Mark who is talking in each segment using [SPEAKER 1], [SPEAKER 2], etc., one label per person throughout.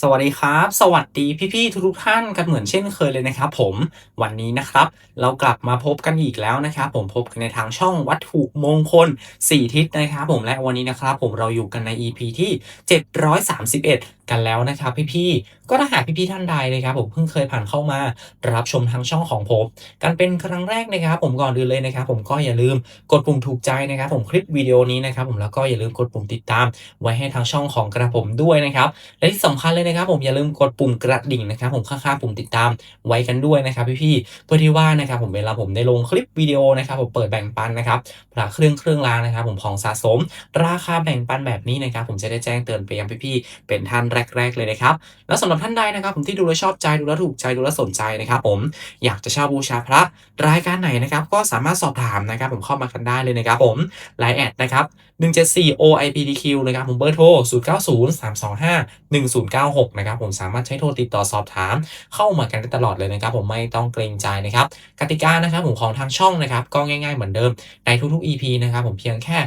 [SPEAKER 1] สวัสดีครับ สวัสดีพี่ๆทุกๆท่านกันเหมือนเช่นเคยเลยนะครับผมวันนี้นะครับ เรากลับมาพบกันอีกแล้วนะครับ ผมพบกันในทางช่องวัตถุมงคล 4 ทิศนะครับผมและวันนี้นะครับ ผมเราอยู่กันใน EP ที่ 731 กันแล้วนะครับพี่ๆ ก็ถ้าหากพี่ๆท่านใดนะครับผมเพิ่งเคยผ่านเข้ามารับชมทางช่องของผมกันเป็นครั้งแรกนะครับผมก่อนอื่นเลยนะครับผมก็อย่าลืมกดปุ่มถูกใจนะครับผมคลิปวิดีโอนี้นะครับผมแล้วก็อย่าลืมกดปุ่มติดตาม ไว้ให้ทางช่องของกระผมด้วยนะครับและที่สำคัญเลยนะครับ ผมอย่าลืมกดปุ่มกระดิ่งนะครับผมข้างๆปุ่มติดตามไว้กันด้วยนะครับพี่ๆเพื่อที่ว่านะครับผมเวลาผมได้ลงคลิปวิดีโอนะครับผมเปิดแบ่งปันนะครับพระเครื่องเครื่องรางนะครับ ผมของสะสม ราคาแบ่งปันแบบนี้นะครับผมจะได้แจ้งเตือนไปยังพี่ๆเป็นท่านแรก ๆเลยนะครับแล้วสำหรับท่านใดนะครับ ผมที่ดูแล้วชอบใจดูแล้วถูกใจดูแล้วสนใจนะครับ ผมอยากจะเช่าบูชาพระรายการไหนนะครับ ก็สามารถสอบถามนะครับ ผมเข้ามากันได้เลยนะครับผมไลน์แอดนะครับ174 OIPDQ นะครับผมเบอร์โทร 090 325 1096 นะครับผมสามารถใช้โทรติดต่อสอบถาม เข้ามากันได้ตลอดเลยนะครับ ผมไม่ต้องเกรงใจนะครับกติกานะครับผมของทางช่องนะครับก็ง่ายๆเหมือนเดิมในทุกๆ EP นะครับผมเพียงแค่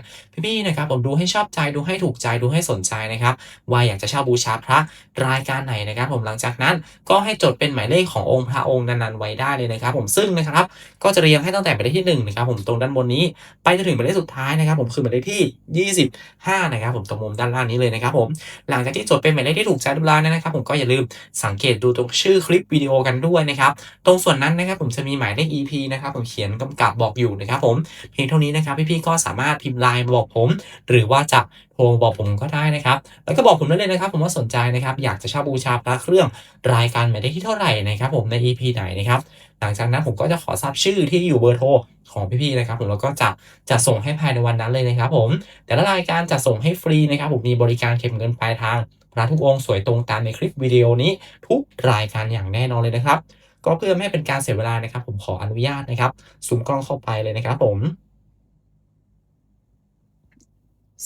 [SPEAKER 1] พี่ๆนะครับผมดูให้ชอบใจดูให้ถูกใจดูให้สนใจนะครับว่าอยากจะเช่าบูชาพระรายการไหนนะครับผมหลังจากนั้นก็ให้จดเป็นหมายเลขขององค์พระองค์นั้นๆไว้ได้เลยนะครับ ผมซึ่งนะครับก็จะเรียงให้ตั้งแต่หมายเลขที่หนึ่งนะครับผมตรงด้านบนนี้ไปจนถึงหมายเลขสุดท้ายนะครับ ผมคือหมายเลขที่ 25 นะครับ ผมตรงมุมด้านล่างนี้เลยนะครับผมหลังจากที่จดเป็นหมายเลขที่ถูกใจเรียบร้อยแลนะครับ ผมก็อย่าลืมสังเกตดูตรงชื่อคลิปวิดีโอกันด้วยนะครับตรงส่วนนั้นนะครับผมจะมีหมายเลข EP นะครับผมเขียนกำกับบอกอยู่นะครับผมเพียงเท่านี้นะครับพี่ๆก็สามารถพิมพ์ไลน์มาบอกผม หรือว่าจะ ทรบอกผมก็ได้นะครับ แล้วก็บอกผมได้เลยนะครับ ผมว่าสนใจนะครับ อยากจะเช่าบูชาพระเครื่องรายการหมายเลขที่เท่าไหร่นะครับผมใน EP ไหนนะครับ หลังจากนั้นผมก็จะขอทราบชื่อที่อยู่เบอร์โทรของพี่ๆนะครับ ผมแล้วก็จะจะส่งให้ภายในวันนั้นเลยนะครับ ผม แต่ละรายการจะส่งให้ฟรีนะครับ ผมมีบริการเก็บเงินปลายทางพระทุกองค์สวยตรงตามในคลิปวิดีโอนี้ ทุกรายการอย่างแน่นอนเลยนะครับ ก็เพื่อไม่ให้เป็นการเสียเวลานะครับ ผมขออนุญาตนะครับซูมกล้องเข้าไปเลยนะครับ ผม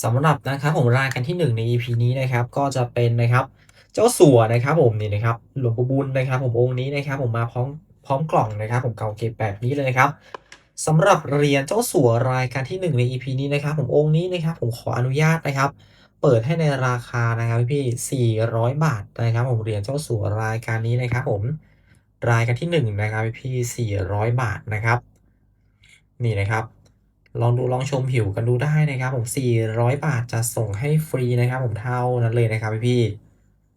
[SPEAKER 1] สำหรับนะครับผมรายการที่ 1 ใน EP นี้นะครับก็จะเป็นนะครับเจ้าสัวนะครับผมนี่นะครับหลวงปู่บุญนะครับ ผมองค์นี้นะครับ ผมมาพร้อมพร้อมกล่องนะครับ ผมเก่าเก็บแบบนี้เลยนะครับสำหรับเหรียญเจ้าสัวรายการที่ 1 ใน EP นี้นะครับ ผมองค์นี้นะครับ ผมขออนุญาตนะครับ เปิดให้ในราคานะครับพี่400 บาทนะครับ ผมเหรียญเจ้าสัวรายการนี้นะครับ ผมรายการที่ 1 นะครับพี่400 บาทนะครับ นี่นะครับ ลองดูลองชมผิวกันดูได้นะครับผม 400 บาทจะส่งให้ฟรีนะครับผมเท่านั้นเลยนะครับพี่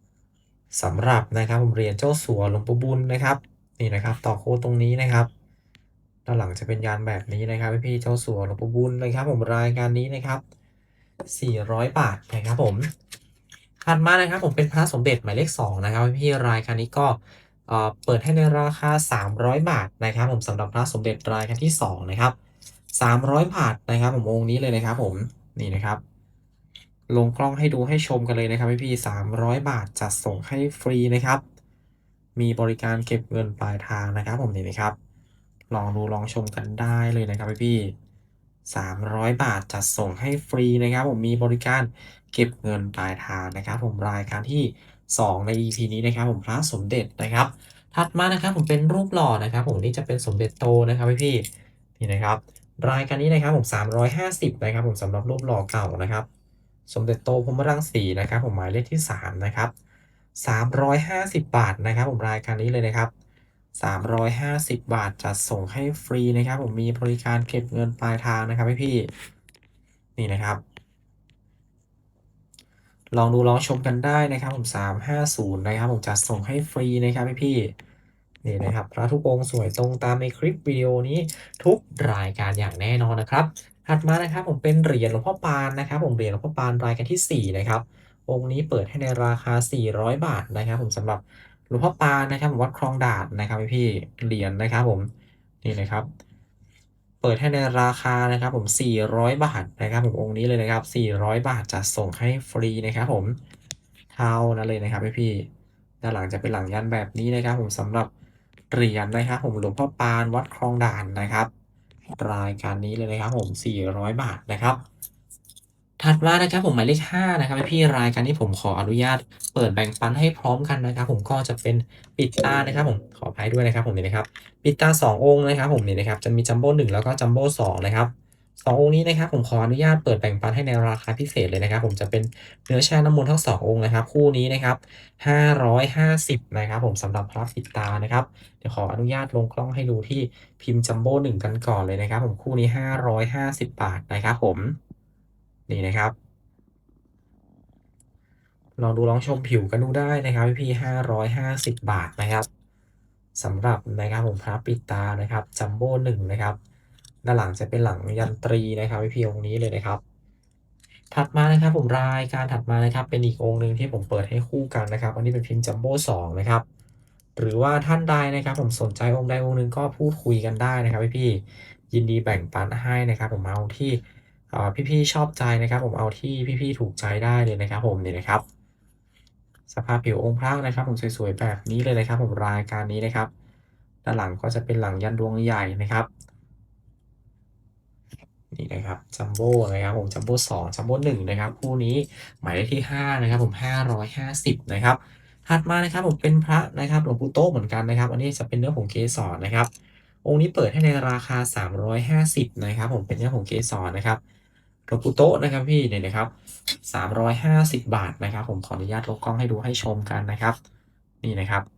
[SPEAKER 1] ๆสำหรับนะครับผมเหรียญเจ้าสัวหลวงปู่บุญนะครับนี่นะครับต่อโค้ดตรงนี้นะครับด้านหลังจะเป็นยานแบบนี้นะครับพี่ๆเจ้าสัวหลวงปู่บุญนะครับ ผมรายการนี้นะครับ 400 บาทนะครับผมถัดมานะครับผมเป็นพระสมเด็จหมายเลข2นะครับพี่ๆรายการนี้ก็เอ่อเปิดให้ในราคา 300 บาทนะครับ ผมสำหรับพระสมเด็จรายการที่2นะครับ 300 บาทนะครับผมองค์นี้เลยนะครับผมนี่นะครับ ลงกล้องให้ดูให้ชมกันเลยนะครับพี่ๆ300บาทจัดส่งให้ฟรีนะครับ มีบริการเก็บเงินปลายทางนะครับผมนี่นะครับ ลองดูลองชมกันได้เลยนะครับพี่ๆ300บาทจัดส่งให้ฟรีนะครับ ผมมีบริการเก็บเงินปลายทางนะครับ ผมรายการที่ 2 ใน EP นี้นะครับ ผมพระสมเด็จนะครับ ถัดมานะครับผมเป็นรูปหล่อนะครับ ผมนี่จะเป็นสมเด็จโตนะครับพี่ๆนี่นะครับ รายการนี้นะครับผม 350 นะครับผมสำหรับรูปหล่อเก่านะครับ สมเด็จโตพรมรังสีนะครับผมหมายเลขที่ 3 นะครับ 350 บาทนะครับ ผมรายการนี้เลยนะครับ 350 บาทจัดส่งให้ฟรีนะครับ ผมมีบริการเก็บเงินปลายทางนะครับพี่ๆนี่นะครับ ลองดูลองชมกันได้นะครับ ผม 350 นะครับ ผมจัดส่งให้ฟรีนะครับพี่ๆ นี่นะครับพระทุกองค์สวยตรงตามในคลิปวิดีโอนี้ทุกรายการอย่างแน่นอนนะครับ ถัดมานะครับผมเป็นเหรียญหลวงพ่อปานนะครับ ผมเหรียญหลวงพ่อปานรายการที่ 4 นะครับ องค์นี้เปิดให้ในราคา 400 บาทนะครับ ผมสำหรับหลวงพ่อปานนะครับผมวัดคลองด่านนะครับพี่เหรียญนะครับผมนี่นะครับ เปิดให้ในราคานะครับ ผม 400 บาทนะครับ ผมองค์นี้เลยนะครับ 400 บาทจะส่งให้ฟรีนะครับผมเท่านั้นเลยนะครับพี่ด้านหลังจะเป็นหลังยันแบบนี้นะครับ ผมสำหรับ เหรียญนะครับผมหลวงพ่อปานวัดคลองด่านนะครับ รายการนี้เลยนะครับผม 400 บาทนะครับ ถัดมานะครับผมหมายเลข5นะครับพี่รายการที่ผมขออนุญาตเปิดแบ่งปันให้พร้อมกันนะครับ ผมก็จะเป็นปิดตานะครับ ผมขออภัยด้วยนะครับ ผมนี่นะครับ ปิดตา 2 องค์นะครับ ผมนี่นะครับจะมีจัมโบ้1แล้วก็จัมโบ้2นะครับ สององค์นี้นะครับผมขออนุญาตเปิดแบ่งปันให้ในราคาพิเศษเลยนะครับ ผมจะเป็นเนื้อแช่น้ำมนต์ทั้ง2ององค์นะครับ คู่นี้นะครับ550นะครับ ผมสำหรับพระปิดตานะครับเดี๋ยวขออนุญาตลงกล้องให้ดูที่พิมพ์จัมโบ้1กันก่อนเลยนะครับ ผมคู่นี้550บาทนะครับ ผมนี่นะครับลองดูลองชมผิวกันดูได้นะครับพี่ๆ550บบาทนะครับสำหรับนะครับผมพระปิดตานะครับจัมโบ้1นะครับ ด้านหลังจะเป็นหลังยันตรีนะครับพี่ๆองค์นี้เลยนะครับ ถัดมานะครับผมรายการถัดมานะครับ เป็นอีกองค์หนึ่งที่ผมเปิดให้คู่กันนะครับ อันนี้เป็นพิมพ์จัมโบ้2นะครับ หรือว่าท่านใดนะครับ ผมสนใจองค์ใดองค์หนึ่งก็พูดคุยกันได้นะครับ พี่ๆยินดีแบ่งปันให้นะครับ ผมเอาที่อ่พี่ๆชอบใจนะครับ ผมเอาที่พี่ๆถูกใจได้เลยนะครับ ผมนี่นะครับ สภาพผิวองค์พระนะครับ ผมสวยๆแบบนี้เลยนะครับ ผมรายการนี้นะครับ ด้านหลังก็จะเป็นหลังยันดวงใหญ่นะครับ นะครับจัมโบ้นะครับผมจัมโบ้สองจัมโบ้หนึ่งนะครับคู่นี้หมายเลขที่ห้านะครับผมห้าร้อยห้าสิบนะครับถัดมานะครับผมเป็นพระนะครับหลวงปู่โต๊ะเหมือนกันนะครับ อันนี้จะเป็นเนื้อผงเกสรนะครับ องค์นี้เปิดให้ในราคา 350นะครับผมเป็นเนื้อผงเกสรนะครับหลวงปู่โต๊ะนะครับพี่เนี่ยนะครับ350 บาทนะครับ ผมขออนุญาตลกกล้องให้ดูให้ชมกันนะครับ นี่นะครับ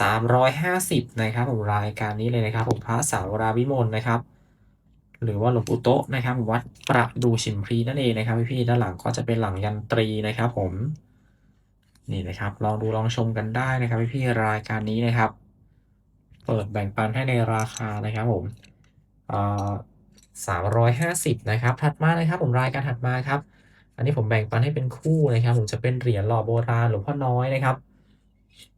[SPEAKER 1] 350 นะครับผมรายการนี้เลยนะครับผมพระสาวราวิมลนะครับ หรือว่าหลวงปู่โต๊ะนะครับ วัดประดูชิมพลีนั่นเองนะครับพี่ๆด้านหลังก็จะเป็นหลังยันตรีนะครับ ผมนี่นะครับ ลองดูลองชมกันได้นะครับพี่ๆรายการนี้นะครับ เปิดแบ่งปันให้ในราคานะครับผมสามร้อยห้าสิบนะครับถัดมานะครับ ผมรายการถัดมาครับ อันนี้ผมแบ่งปันให้เป็นคู่นะครับ ผมจะเป็นเหรียญหล่อโบราณหลวงพ่อน้อยนะครับ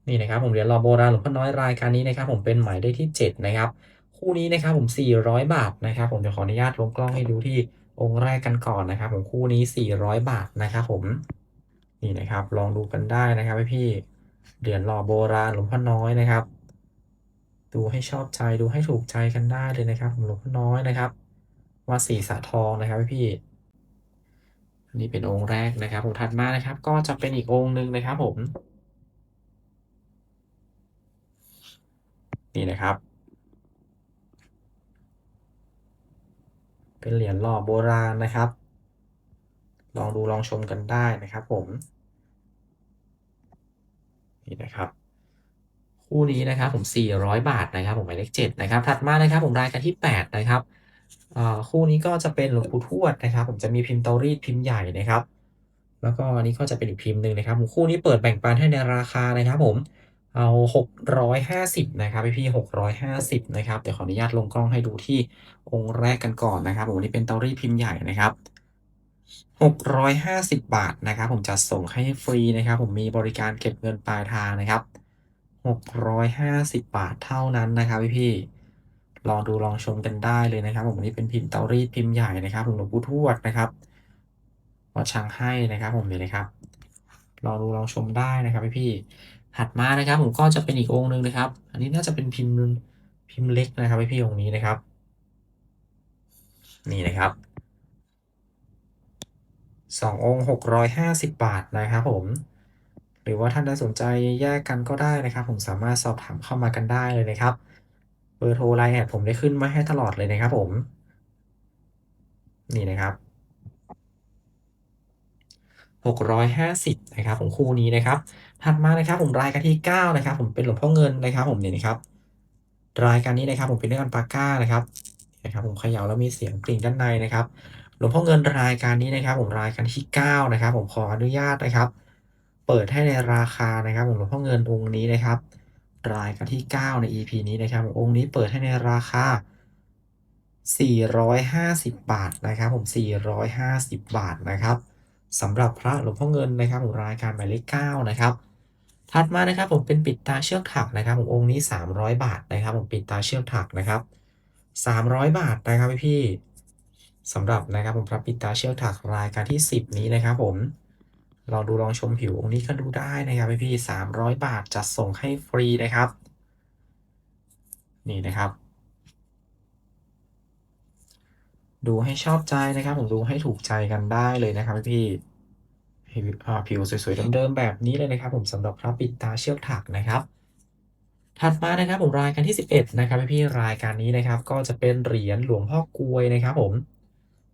[SPEAKER 1] นี่นะครับผมเหรียญหล่อโบราณหลวงพ่อน้อยรายการนี้นะครับผมเป็นหมายเลขที่ 7 นะครับ คู่นี้นะครับผม 400 บาทนะครับ ผมจะขออนุญาตลงกล้องให้ดูที่องค์แรกกันก่อนนะครับ ผมคู่นี้ 400 บาทนะครับผมนี่นะครับ ลองดูกันได้นะครับพี่เหรียญหล่อโบราณหลวงพ่อน้อยนะครับ ดูให้ชอบใจดูให้ถูกใจกันได้เลยนะครับผมหลวงพ่อน้อยนะครับวัดศรีสะทองนะครับพี่นนี้เป็นองค์แรกนะครับผมถัดมานะครับ ก็จะเป็นอีกองค์หนึ่งนะครับผม นี่นะครับ เป็นเหรียญหล่อโบราณนะครับ ลองดูลองชมกันได้นะครับผม นี่นะครับ คู่นี้นะครับผม 400 บาทนะครับผมหมายเลข7นะครับ ถัดมานะครับผมรายการที่ 8 นะครับคู่นี้ก็จะเป็นหลวงปู่ทวดนะครับ ผมจะมีพิมพ์เตารีดพิมพ์ใหญ่นะครับ แล้วก็อันนี้ก็จะเป็นอีกพิมพ์หนึ่งนะครับคู่นี้เปิดแบ่งปันให้ในราคานะครับผม เอา 650 นะครับพี่ๆ650 นะครับ เดี๋ยวขออนุญาตลงกล้องให้ดูที่องค์แรกกันก่อนนะครับผมนี้เป็นเตารีดพิมพ์ใหญ่นะครับ 650 บาทนะครับ ผมจะส่งให้ฟรีนะครับ ผมมีบริการเก็บเงินปลายทางนะครับ 650 บาทเท่านั้นนะครับพี่ๆลองดูลองชมกันได้เลยนะครับ ผมนี้เป็นพิมพ์เตารีดพิมพ์ใหญ่นะครับผมหลวงปู่ทวดนะครับวัดช้างให้นะครับ ผมนี่นะครับ ลองดูลองชมได้นะครับพี่ๆ ถัดมานะครับ ผมก็จะเป็นอีกองค์หนึ่งนะครับ อันนี้น่าจะเป็นพิมพ์พิมพ์เล็กนะครับพี่องค์นี้นะครับ นี่นะครับสององค์650บาทนะครับผม หรือว่าท่านใดสนใจแยกกันก็ได้นะครับ ผมสามารถสอบถามเข้ามากันได้เลยนะครับ เบอร์โทรไลน์แอดผมได้ขึ้นมาให้ตลอดเลยนะครับผม นี่นะครับ 650นะครับผมคู่นี้นะครับ ถัดมานะครับผมรายการที่ 9 นะครับ ผมเป็นหลวงพ่อเงินนะครับผมเนี่ยนะครับ รายการนี้นะครับผมเป็นเรื่องปาก้านะครับนะครับ ผมเขย่าแล้วมีเสียงกริ่งด้านในนะครับ หลวงพ่อเงินรายการนี้นะครับ ผมรายการที่ 9 นะครับ ผมขออนุญาตนะครับ เปิดให้ในราคานะครับผมหลวงพ่อเงินองค์นี้นะครับ รายการที่ 9 ใน EP นี้นะครับองค์นี้เปิดให้ในราคา450 บาทนะครับ ผม 450 บาทนะครับ สำหรับพระหลวงพ่อเงินนะครับผมรายการหมายเลข9นะครับถัดมานะครับผมเป็นปิดตาเชือกถักนะครับผมองค์นี้ 300 บาทนะครับผมปิดตาเชือกถักนะครับ 300 บาทนะครับพี่ๆสำหรับนะครับผมพระปิดตาเชือกถักรายการที่ 10 นี้นะครับผมลองดูลองชมผิวองค์นี้ก็ดูได้นะครับพี่ๆ300 บาทจัดส่งให้ฟรีนะครับ นี่นะครับ ดูให้ชอบใจนะครับ ผมดูให้ถูกใจกันได้เลยนะครับพี่ผิวอ่ผิวสวยๆเดิมๆแบบนี้เลยนะครับ ผมสำหรับพระปิดตาเชือกถักนะครับ ถัดมานะครับผมรายการที่ 11 นะครับพี่รายการนี้นะครับ ก็จะเป็นเหรียญหลวงพ่อกลวยนะครับผม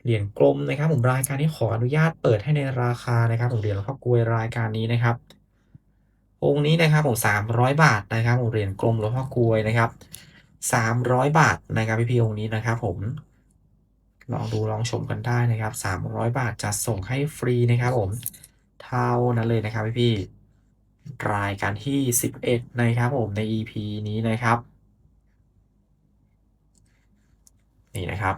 [SPEAKER 1] เหรียญกลมนะครับ ผมรายการนี้ขออนุญาตเปิดให้ในราคานะครับ ผมเหรียญหลวงพ่อกลวยรายการนี้นะครับองค์นี้นะครับผม300บาทนะครับผมเหรียญกลมหลวงพ่อกลวยนะครับ300บาทนะครับพี่ๆองค์นี้นะครับ ผม ลองดูลองชมกันได้นะครับ 300 บาทจะส่งให้ฟรีนะครับผม เท่านั้นเลยนะครับพี่ๆรายการที่ 11 นะครับผมใน EP นี้นะครับ นี่นะครับ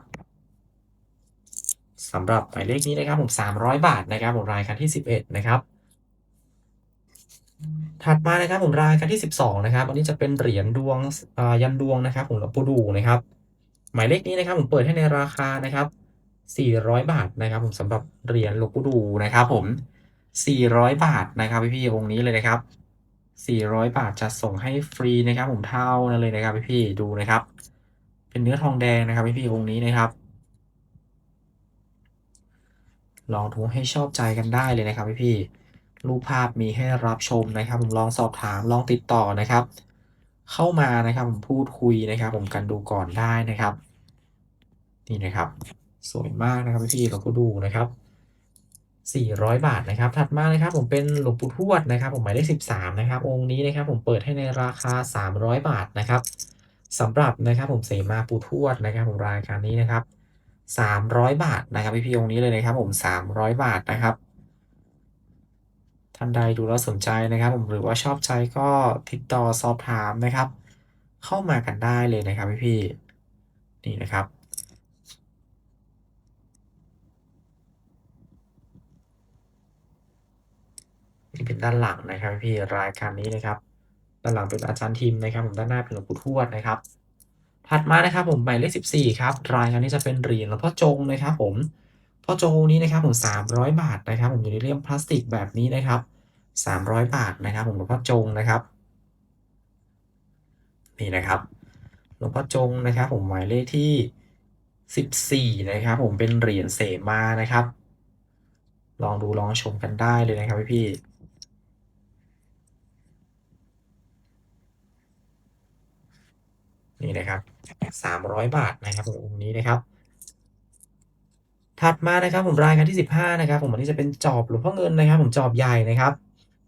[SPEAKER 1] สำหรับหมายเลขนี้นะครับผม 300 บาทนะครับผมรายการที่ 11 นะครับ ถัดมานะครับผมรายการที่ 12 นะครับ อันนี้จะเป็นเหรียญดวงยันดวงนะครับผมหลวงปู่ดูนะครับ หมายเลขนี้นะครับผมเปิดให้ในราคานะครับ 400 บาทนะครับ ผมสำหรับเหรียญหลวงปู่ดูนะครับ ผม 400 บาทนะครับพี่ๆองค์นี้เลยนะครับ 400 บาทจะส่งให้ฟรีนะครับ ผมเท่านั้นเลยนะครับพี่ๆดูนะครับ เป็นเนื้อทองแดงนะครับพี่ๆองค์นี้นะครับ ลองดูให้ชอบใจกันได้เลยนะครับพี่ๆรูปภาพมีให้รับชมนะครับ ผมลองสอบถามลองติดต่อนะครับ เข้ามานะครับผมพูดคุยนะครับ ผมกันดูก่อนได้นะครับ นี่นะครับ สวยมากนะครับพี่เราก็ดูนะครับ400 บาทนะครับ ถัดมานะครับผมเป็นหลวงปู่ทวดนะครับ ผมหมายเลข13 นะครับ องค์นี้นะครับ ผมเปิดให้ในราคา 300 บาทนะครับสำหรับนะครับ ผมเสมาปู่ทวดนะครับ ผมรายการนี้นะครับ 300 บาทนะครับพี่ๆองค์นี้เลยนะครับ ผม 300 บาทนะครับ ท่านใดดูแล้วสนใจนะครับผมหรือว่าชอบใจก็ติดต่อสอบถามนะครับ เข้ามากันได้เลยนะครับพี่ๆนี่นะครับ นี่เป็นด้านหลังนะครับพี่รายการนี้นะครับ ด้านหลังเป็นอาจารย์ทิมนะครับ ผมด้านหน้าเป็นหลวงปู่ทวดนะครับ ถัดมานะครับผมหมายเลข14ครับรายการนี้จะเป็นเหรียญหลวงพ่อจงนะครับ ผมพ่อจงนี้นะครับผม300 บาทนะครับ ผมอยู่ในเลี่ยมพลาสติกแบบนี้นะครับ 300 บาทนะครับผมหลวงพ่อจงนะครับ นี่นะครับหลวงพ่อจงนะครับ ผมหมายเลขที่ 14 นะครับ ผมเป็นเหรียญเสมานะครับ ลองดูลองชมกันได้เลยนะครับพี่ๆนี่นะครับ 300 บาทนะครับผมองค์นี้นะครับ ถัดมานะครับผมรายการที่ 15 นะครับ ผมอันนี้จะเป็นจอบหลวงพ่อเงินนะครับ ผมจอบใหญ่นะครับ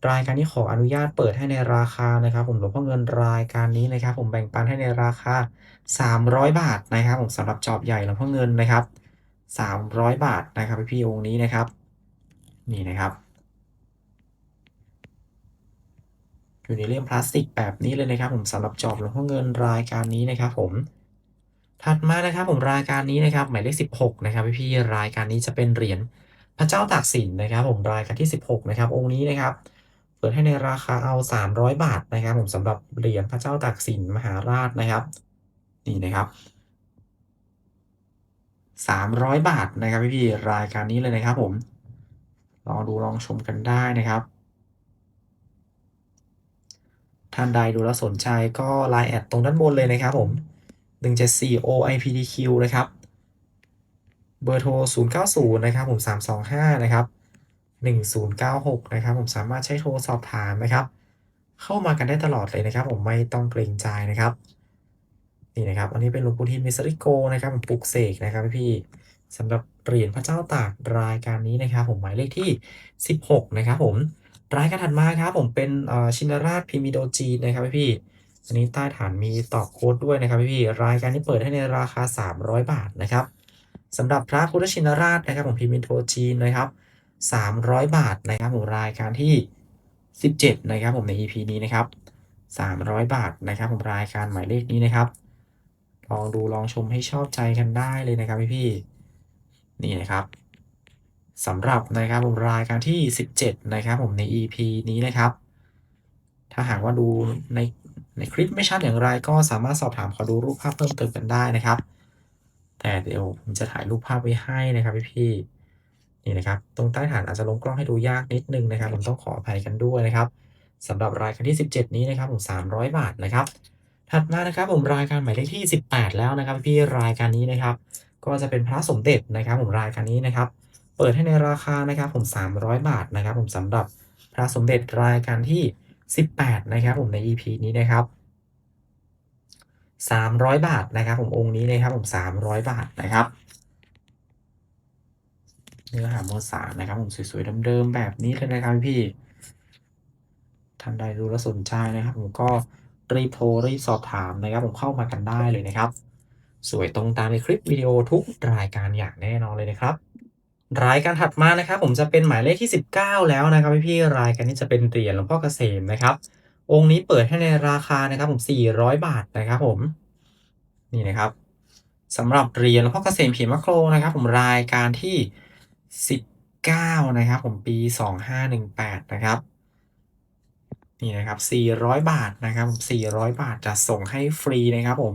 [SPEAKER 1] รายการนี้ขออนุญาตเปิดให้ในราคานะครับ ผมหลวงพ่อเงินรายการนี้นะครับ ผมแบ่งปันให้ในราคา 300 บาทนะครับ ผมสำหรับจอบใหญ่หลวงพ่อเงินนะครับ 300 บาทนะครับพี่องค์นี้นะครับ นี่นะครับ อยู่ในเลี่ยมพลาสติกแบบนี้เลยนะครับ ผมสำหรับจอบหลวงพ่อเงินรายการนี้นะครับ ผมถัดมานะครับผมรายการนี้นะครับหมายเลข 16 นะครับพี่ๆรายการนี้จะเป็นเหรียญพระเจ้าตากสินนะครับ ผมรายการที่ 16 นะครับ องค์นี้นะครับ เปิดให้ในราคาเอา 300 บาทนะครับผมสำหรับเหรียญพระเจ้าตากสินมหาราชนะครับ นี่นะครับ 300 บาทนะครับพี่ๆรายการนี้เลยนะครับผม ลองดูลองชมกันได้นะครับ ท่านใดดูแล้วสนใจก็ Line แอดตรงด้านบนเลยนะครับผม174 OIPDQ นะครับ เบอร์โทร 090 นะครับผม 325 นะครับ 1096 นะครับ ผมสามารถใช้โทรสอบถามนะครับ เข้ามากันได้ตลอดเลยนะครับ ผมไม่ต้องเกรงใจนะครับนี่นะครับ อันนี้เป็นหลวงปู่ทิมมิสริโกนะครับผมปลุกเสกนะครับพี่สำหรับเหรียญพระเจ้าตากรายการนี้นะครับ ผมหมายเลขที่ 16 นะครับ ผมรายการถัดมาครับ ผมเป็นชินราชพิมิโดจีนนะครับพี่อันนี้ใต้ฐานมีตอกโค้ดด้วยนะครับพี่รายการนี้เปิดให้ในราคา 300 บาทนะครับสำหรับพระพุทธชินราชนะครับ ผมพิมิโดจีนนะครับ 300 บาทนะครับผมรายการที่ 17 นะครับผมใน EP นี้นะครับ 300 บาทนะครับผมรายการหมายเลขนี้นะครับ ลองดูลองชมให้ชอบใจกันได้เลยนะครับพี่ๆนี่นะครับสำหรับนะครับผมรายการที่ 17 นะครับผมใน EP นี้นะครับ ถ้าหากว่าดูในในคลิปไม่ชัดอย่างไรก็สามารถสอบถามขอดูรูปภาพเพิ่มเติมกันได้นะครับ แต่เดี๋ยวผมจะถ่ายรูปภาพไว้ให้นะครับพี่ๆ นี่นะครับ ตรงใต้ฐานอาจจะลงกล้องให้ดูยากนิดนึงนะครับ ผมต้องขออภัยกันด้วยนะครับสำหรับรายการที่ 17 นี้นะครับผม 300 บาทนะครับ ถัดมานะครับผมรายการหมายเลขที่ 18 แล้วนะครับ พี่รายการนี้นะครับ ก็จะเป็นพระสมเด็จนะครับผมรายการนี้นะครับ เปิดให้ในราคานะครับผม 300 บาทนะครับผมสำหรับพระสมเด็จรายการที่ 18 นะครับผมใน EP นี้นะครับ300 บาทนะครับ ผมองค์นี้นะครับผม 300 บาทนะครับ เนื้อหามวลสารนะครับ ผมสวยๆเดิมๆแบบนี้เลยนะครับพี่ท่านใดดูแล้วสนใจนะครับ ผมก็รีโทรรีสอบถามนะครับ ผมเข้ามากันได้เลยนะครับ สวยตรงตามในคลิปวิดีโอทุกรายการอย่างแน่นอนเลยนะครับ รายการถัดมานะครับ ผมจะเป็นหมายเลขที่ 19 แล้วนะครับพี่รายการนี้จะเป็นเหรียญหลวงพ่อเกษมนะครับ องค์นี้เปิดให้ในราคานะครับ ผม 400 บาทนะครับ ผมนี่นะครับสำหรับเหรียญหลวงพ่อเกษมเขียนมะโครนะครับ ผมรายการที่ 19 นะครับ ผมปี 2518 นะครับ นี่นะครับ 400 บาทนะครับผม400 บาทจะส่งให้ฟรีนะครับผม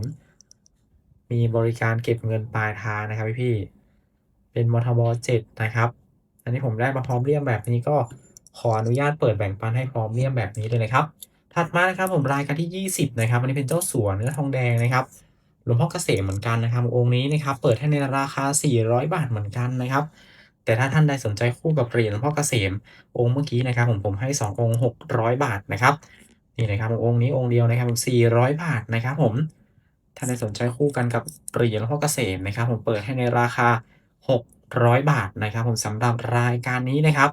[SPEAKER 1] มีบริการเก็บเงินปลายทางนะครับพี่ๆเป็นมทบ7นะครับ อันนี้ผมได้มาพร้อมเลี่ยมแบบนี้ก็ขออนุญาตเปิดแบ่งปันให้พร้อมเลี่ยมแบบนี้เลยนะครับ ถัดมานะครับผมรายการที่ 20 นะครับ อันนี้เป็นเจ้าสัวเนื้อทองแดงนะครับหลวงพ่อเกษมเหมือนกันนะครับ องค์นี้นะครับ เปิดให้ในราคา 400 บาทเหมือนกันนะครับ แต่ถ้าท่านใดสนใจคู่กับเหรียญหลวงพ่อเกษมองค์เมื่อกี้นะครับผมผมให้ 2 องค์ 600 บาทนะครับนี่นะครับองค์นี้องค์เดียวนะครับ400 บาทนะครับผมท่านใดสนใจคู่กันกับเหรียญหลวงพ่อเกษมนะครับ ผมเปิดให้ในราคา 600 บาทนะครับ ผมสำหรับรายการนี้นะครับ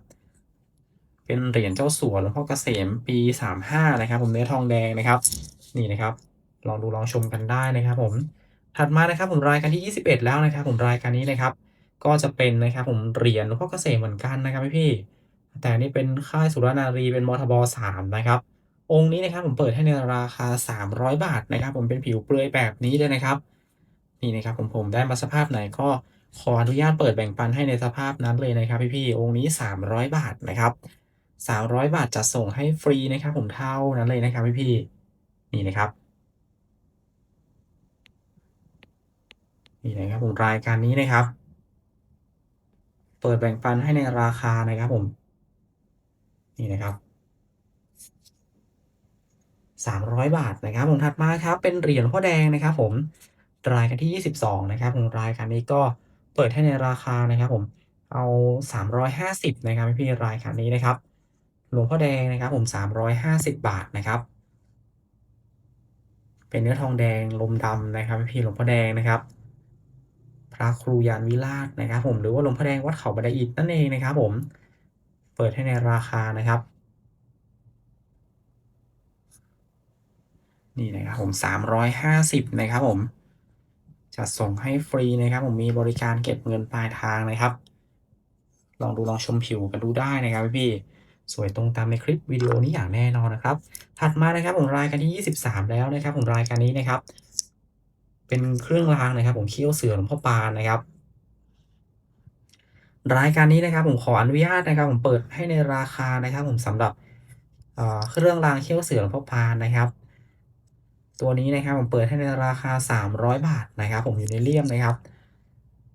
[SPEAKER 1] เป็นเหรียญเจ้าสัวหลวงพ่อเกษมปี 35 นะครับ ผมเนื้อทองแดงนะครับ นี่นะครับ ลองดูลองชมกันได้นะครับ ผมถัดมานะครับผมรายการที่ 21 แล้วนะครับ ผมรายการนี้นะครับ ก็จะเป็นนะครับผมเหรียญหลวงพ่อเกษมเหมือนกันนะครับพี่แต่นี่เป็นค่ายสุรนารีเป็นมทบ3นะครับองค์นี้นะครับผมเปิดให้ในราคา 300 บาทนะครับ ผมเป็นผิวเปลือยแบบนี้เลยนะครับนี่นะครับผมผมได้มาสภาพไหนก็ขออนุญาตเปิดแบ่งปันให้ในสภาพนั้นเลยนะครับพี่ๆองค์นี้ 300 บาทนะครับ 300 บาทจะส่งให้ฟรีนะครับ ผมเท่านั้นเลยนะครับพี่ๆนี่นะครับนี่นะครับผมรายการนี้นะครับ เปิดแบ่งปันให้ในราคานะครับผม นี่นะครับ300บาทนะครับผมถัดมาครับ เป็นเหรียญพ่อแดงนะครับ ผมรายการที่22นะครับผมรายการนี้ก็เปิดให้ในราคานะครับ ผมเอา350นะครับพี่รายการนี้นะครับหลวงพ่อแดงนะครับ ผม350บาทนะครับเป็นเนื้อทองแดงลมดำนะครับพี่หลวงพ่อแดงนะครับ พระครูยานวิราชนะครับ ผมหรือว่าหลวงพ่อแดงวัดเขาบันไดอิฐนั่นเองนะครับ ผมเปิดให้ในราคานะครับ นี่นะครับผม350นะครับ ผมจะส่งให้ฟรีนะครับ ผมมีบริการเก็บเงินปลายทางนะครับ ลองดูลองชมผิวกันดูได้นะครับพี่ๆสวยตรงตามในคลิปวิดีโอนี้อย่างแน่นอนนะครับ ถัดมานะครับผมรายการที่ 23 แล้วนะครับ ผมรายการนี้นะครับ เป็นเครื่องรางนะครับ ผมเขี้ยวเสือหลวงพ่อปานนะครับ รายการนี้นะครับ ผมขออนุญาตนะครับ ผมเปิดให้ในราคานะครับ ผมสำหรับเครื่องรางเขี้ยวเสือหลวงพ่อปานนะครับ ตัวนี้นะครับผมเปิดให้ในราคา 300 บาทนะครับ ผมอยู่ในเลี่ยมนะครับ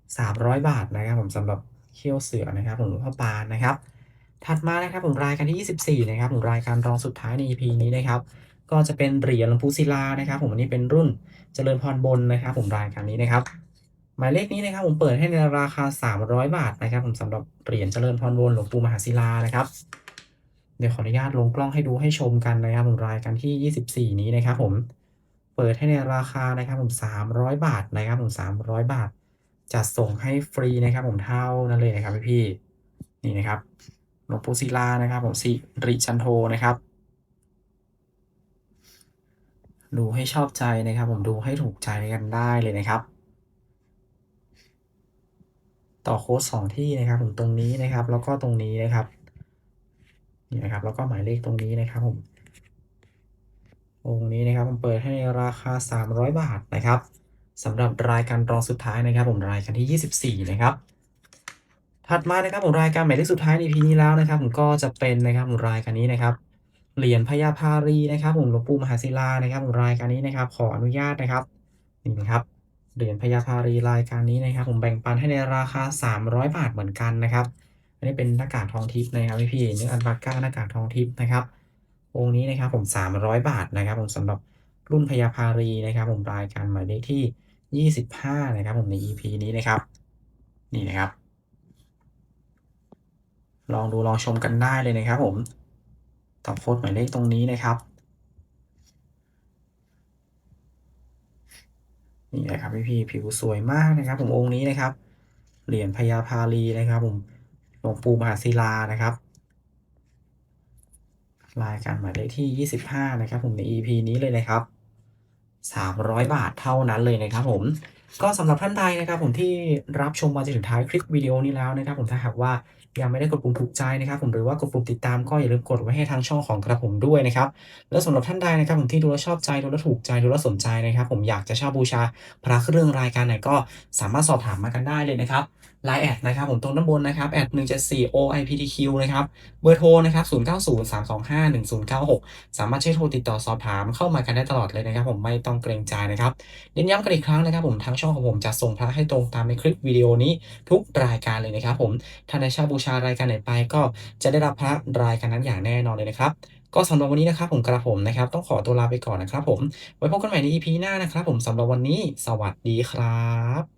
[SPEAKER 1] 300 บาทนะครับ ผมสำหรับเขี้ยวเสือนะครับผมหลวงพ่อปานนะครับ ถัดมานะครับผมรายการที่ 24 นะครับผมรายการรองสุดท้ายใน EP นี้นะครับ ก็จะเป็นเหรียญหลวงปู่ศิลานะครับ ผมอันนี้เป็นรุ่นเจริญพรบนนะครับ ผมรายการนี้นะครับ หมายเลขนี้นะครับผมเปิดให้ในราคา 300 บาทนะครับ ผมสำหรับเหรียญเจริญพรบนหลวงปู่มหาศิลานะครับ เดี๋ยวขออนุญาตลงกล้องให้ดูให้ชมกันนะครับ ผมรายการที่ 24 นี้นะครับ ผมเปิดให้ในราคานะครับ ผม 300 บาทนะครับ ผม 300 บาทจะส่งให้ฟรีนะครับ ผมเท่านั้นเลยนะครับพี่ๆนี่นะครับหลวงปู่ศิลานะครับ ผมสิริจันโทนะครับ ดูให้ชอบใจนะครับ ผมดูให้ถูกใจกันได้เลยนะครับ ต่อโค้ดสองที่นะครับ ผมตรงนี้นะครับ แล้วก็ตรงนี้นะครับนี่นะครับ แล้วก็หมายเลขตรงนี้นะครับผมองค์นี้นะครับผมเปิดให้ในราคา 300 บาทนะครับสำหรับรายการรองสุดท้ายนะครับ ผมรายการที่ 24 นะครับ ถัดมานะครับผมรายการหมายเลขสุดท้ายใน EP นี้แล้วนะครับ ผมก็จะเป็นนะครับผมรายการนี้นะครับ เหรียญพญาภารีนะครับผมหลวงปู่มหาศิลานะครับผมรายการนี้นะครับ ขออนุญาตนะครับนี่นะครับเหรียญพญาภารีรายการนี้นะครับ ผมแบ่งปันให้ในราคา 300 บาทเหมือนกันนะครับ อันนี้เป็นหน้ากากทองทิพย์นะครับพี่ๆเนื้ออันปาก้าหน้ากากทองทิพย์นะครับองค์นี้นะครับผม 300 บาทนะครับ ผมสำหรับรุ่นพญาภารีนะครับ ผมรายการหมายเลขที่ 25 นะครับ ผมใน EP นี้นะครับ นี่นะครับ ลองดูลองชมกันได้เลยนะครับผม ต่อโค้ดหมายเลขตรงนี้นะครับ นี่นะครับพี่ๆผิวสวยมากนะครับ ผมองค์นี้นะครับ เหรียญพญาภาลีนะครับ ผมหลวงปู่มหาศิลานะครับรายการหมายเลขที่ 25 นะครับ ผมใน EP นี้เลยนะครับ 300 บาทเท่านั้นเลยนะครับผมก็สำหรับท่านใดนะครับ ผมที่รับชมมาจนถึงท้ายคลิปวิดีโอนี้แล้วนะครับ ผมถ้าหากว่า ยังไม่ได้กดปุ่มถูกใจนะครับ ผมหรือว่ากดปุ่มติดตามก็อย่าลืมกดไว้ให้ทางช่องของกระผมด้วยนะครับ แล้วสำหรับท่านใดนะครับผมที่ดูแลชอบใจดูแลถูกใจดูแลสนใจนะครับ ผมอยากจะเช่าบูชาพระเครื่องรายการไหนก็สามารถสอบถามมากันได้เลยนะครับ ไลน์แอดนะครับผมตรงด้านบนนะครับแอด174 OIPTQ นะครับเบอร์โทรนะครับ0903251096สามารถใช้โทรติดต่อสอบถามเข้ามากันได้ตลอดเลยนะครับผมไม่ต้องเกรงใจนะครับเน้นย้ำกันอีกครั้งนะครับผมทางช่องของผมจะส่งพระให้ตรงตามในคลิปวิดีโอนี้ทุกรายการเลยนะครับผมถ้าในชาบูชารายการไหนไป ก็จะได้รับพระรายการนั้นอย่างแน่นอนเลยนะครับก็สำหรับวันนี้นะครับผมกระผมนะครับ ต้องขอตัวลาไปก่อนนะครับผม ไว้พบกันใหม่ใน EP หน้านะครับผมสำหรับวันนี้ สวัสดีครับ